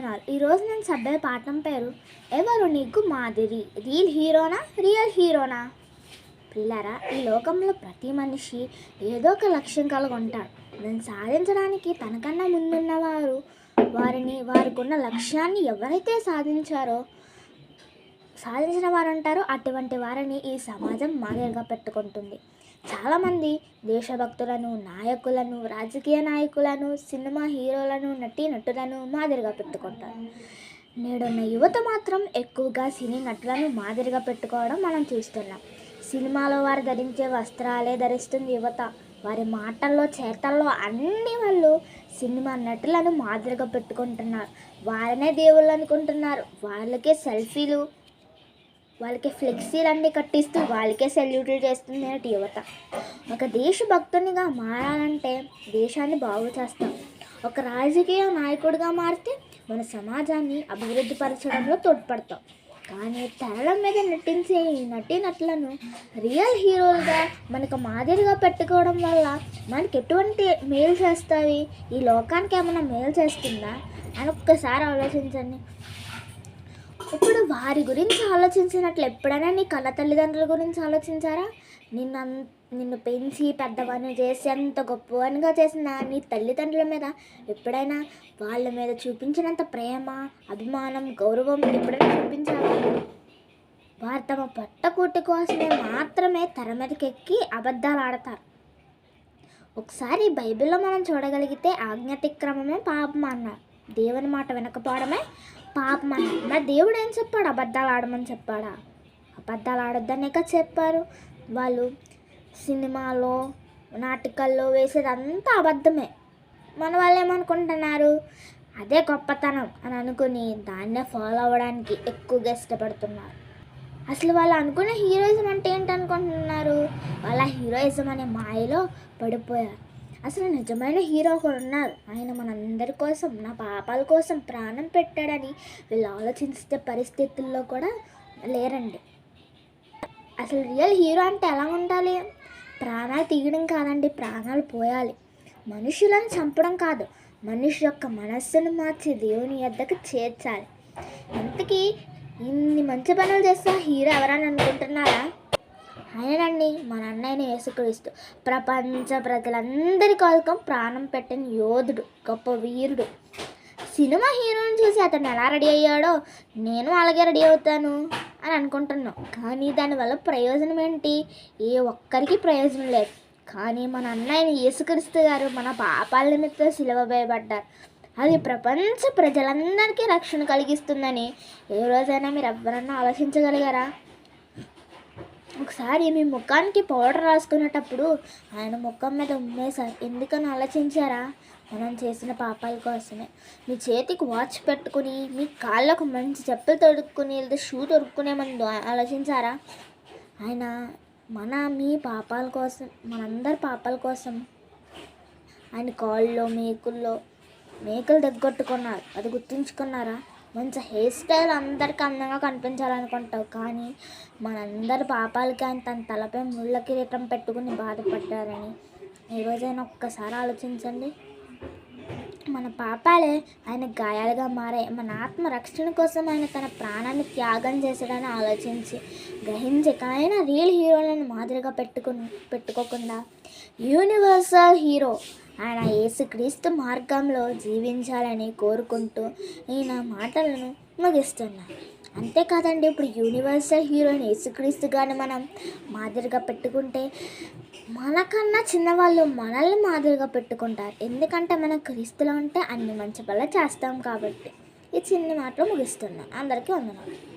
వందనాలు ఈరోజు నేను సభ్య పాఠం పేరు ఎవరు నీకు మాదిరి? రీల్ హీరోనా? రియల్ హీరోనా? పిల్లరా ఈ లోకంలో ప్రతి మనిషి ఏదో ఒక లక్ష్యం కలిగి ఉంటాడు దాన్ని సాధించడానికి తనకన్నా ముందున్న వారు వారిని వారికి ఉన్న లక్ష్యాన్ని ఎవరైతే సాధించారో సాధించిన వారు అంటారో అటువంటి వారిని ఈ సమాజం మాదిరిగా పెట్టుకుంటుంది. చాలామంది దేశభక్తులను నాయకులను రాజకీయ నాయకులను సినిమా హీరోలను నటీ నటులను మాదిరిగా పెట్టుకుంటారు. నేడున్న యువత మాత్రం ఎక్కువగా సినీ నటులను మాదిరిగా పెట్టుకోవడం మనం చూస్తున్నాం. సినిమాలో వారు ధరించే వస్త్రాలే ధరిస్తుంది యువత. వారి మాటల్లో చేతల్లో అన్ని వాళ్ళు సినిమా నటులను మాదిరిగా పెట్టుకుంటున్నారు. వారినే దేవుళ్ళు అనుకుంటున్నారు. వాళ్ళకే సెల్ఫీలు వాళ్ళకి ఫ్లెక్సీలు అన్నీ కట్టిస్తూ వాళ్ళకే సెల్యూట్లు చేస్తుంది నేటి యువత. ఒక దేశభక్తునిగా మారాలంటే దేశాన్ని బాగు చేస్తాం. ఒక రాజకీయ నాయకుడిగా మారితే మన సమాజాన్ని అభివృద్ధి పరచడంలో తోడ్పడతాం. కానీ తెరల మీద నటించే ఈ నటీనటులను రియల్ హీరోలుగా మనకు మాదిరిగా పెట్టుకోవడం వల్ల మనకి ఎటువంటి మేలు చేస్తాయి? ఈ లోకానికి ఏమైనా మేలు చేస్తుందా? అని ఒక్కసారి ఆలోచించండి. ఇప్పుడు వారి గురించి ఆలోచించినట్లు ఎప్పుడైనా నీ కన్న తల్లిదండ్రుల గురించి ఆలోచించారా? నిన్ను నిన్ను పెంచి పెద్దవాడిని చేసి అంత గొప్పవానిగా చేసిన నీ తల్లిదండ్రుల మీద? ఎప్పుడైనా వాళ్ళ మీద చూపించినంత ప్రేమ అభిమానం గౌరవం ఎప్పుడైనా చూపించారా వారు తమ పట్టకూటి కోసమే మాత్రమే తెర మీదకి ఎక్కి అబద్ధాలు ఆడతారు. ఒకసారి బైబిల్లో మనం చూడగలిగితే ఆజ్ఞాతిక్రమమే పాపం అన్నారు. దేవుని మాట వినకపోవడమే పాపం అన్నారు దేవుడు ఏం చెప్పాడు అబద్ధాలు ఆడమని చెప్పాడా? అబద్ధాలు ఆడొద్దనే కదా చెప్పారు? వాళ్ళు సినిమాలో నాటకాల్లో వేసేది అంతా అబద్ధమే. మన వాళ్ళు ఏమనుకుంటున్నారు? అదే గొప్పతనం అని అనుకుని దాన్నే ఫాలో అవ్వడానికి ఎక్కువగా ఇష్టపడుతున్నారు. అసలు వాళ్ళు అనుకునే హీరోయిజం అంటే ఏంటి అనుకుంటున్నారు? వాళ్ళ హీరోయిజం అనే మాయలో పడిపోయారు. అసలు నిజమైన హీరో ఒకడు ఉన్నారు ఆయన మనందరి కోసం నా పాపాల కోసం ప్రాణం పెట్టాడని వీళ్ళు ఆలోచిస్తే పరిస్థితుల్లో కూడా లేరండి. అసలు రియల్ హీరో అంటే ఎలా ఉండాలి? ప్రాణాలు తీయడం కాదండి ప్రాణాలు పోయాలి. మనుషులను చంపడం కాదు మనిషి యొక్క మనస్సును మార్చి దేవుని యొద్దకు చేర్చాలి. ఇంతకీ ఇన్ని మంచి పనులు చేస్తే హీరో ఎవరని అనుకుంటున్నారా? ఆయనండి మన అన్నయ్యని యేసుక్రీస్తు. ప్రపంచ ప్రజలందరి కోసం ప్రాణం పెట్టిన యోధుడు గొప్ప వీరుడు. సినిమా హీరోని చూసి అతను ఎలా రెడీ అయ్యాడో నేను అలాగే రెడీ అవుతాను అని అనుకుంటున్నాం. కానీ దానివల్ల ప్రయోజనం ఏంటి? ఏ ఒక్కరికి ప్రయోజనం లేదు. కానీ మన అన్నయ్యని యేసుక్రీస్తు గారు మన పాపాల నిమిత్తం సిలువ భయపడ్డారు అది ప్రపంచ ప్రజలందరికీ రక్షణ కలిగిస్తుందని ఏ రోజైనా మీరు ఎవరన్నా ఆలోచించగలిగారా? ఒకసారి మీ ముఖానికి పౌడర్ రాసుకునేటప్పుడు ఆయన ముఖం మీద ఉమ్మేశారు. ఎందుకని ఆలోచించారా? మనం చేసిన పాపాల కోసమే. మీ చేతికి వాచ్ పెట్టుకుని మీ కాళ్ళకు మంచి చెప్పులు తొడుక్కుని లేదా షూ తొడుక్కునే ముందు ఆలోచించారా? ఆయన మన మీ పాపాల కోసం మనందరి పాపాల కోసం ఆయన కాళ్ళలో మేకుల్లో మేకలు దగ్గొట్టుకున్నారు. అది గుర్తుంచుకున్నారా? మంచి హెయిర్ స్టైల్ అందరికీ అందంగా కనిపించాలనుకుంటావు. కానీ మనందరి పాపాలకి ఆయన తన తలపై ముళ్ళ కిరీటం పెట్టుకుని బాధపడ్డారని ఈరోజైనా రోజైనా ఒక్కసారి ఆలోచించండి. మన పాపాలే ఆయన గాయాలుగా మారాయి. మన ఆత్మ రక్షణ కోసం ఆయన తన ప్రాణాన్ని త్యాగం చేశాడని ఆలోచించి గ్రహించి ఆయన రియల్ హీరోలను మాదిరిగా పెట్టుకుని పెట్టుకోకుండా యూనివర్సల్ హీరో ఆయన యేసుక్రీస్తు మార్గంలో జీవించాలని కోరుకుంటూ నేను ఆ మాటలను ముగిస్తున్నాను అంతేకాదండి ఇప్పుడు యూనివర్సల్ హీరోని యేసుక్రీస్తుగాను మనం మాదిరిగా పెట్టుకుంటే మనకన్నా చిన్నవాళ్ళు మనల్ని మాదిరిగా పెట్టుకుంటారు. ఎందుకంటే మనం క్రీస్తులో ఉంటే అన్ని మంచి పనులు చేస్తాం కాబట్టి. ఈ చిన్న మాటలు ముగిస్తున్నాను. అందరికీ వందనాలు.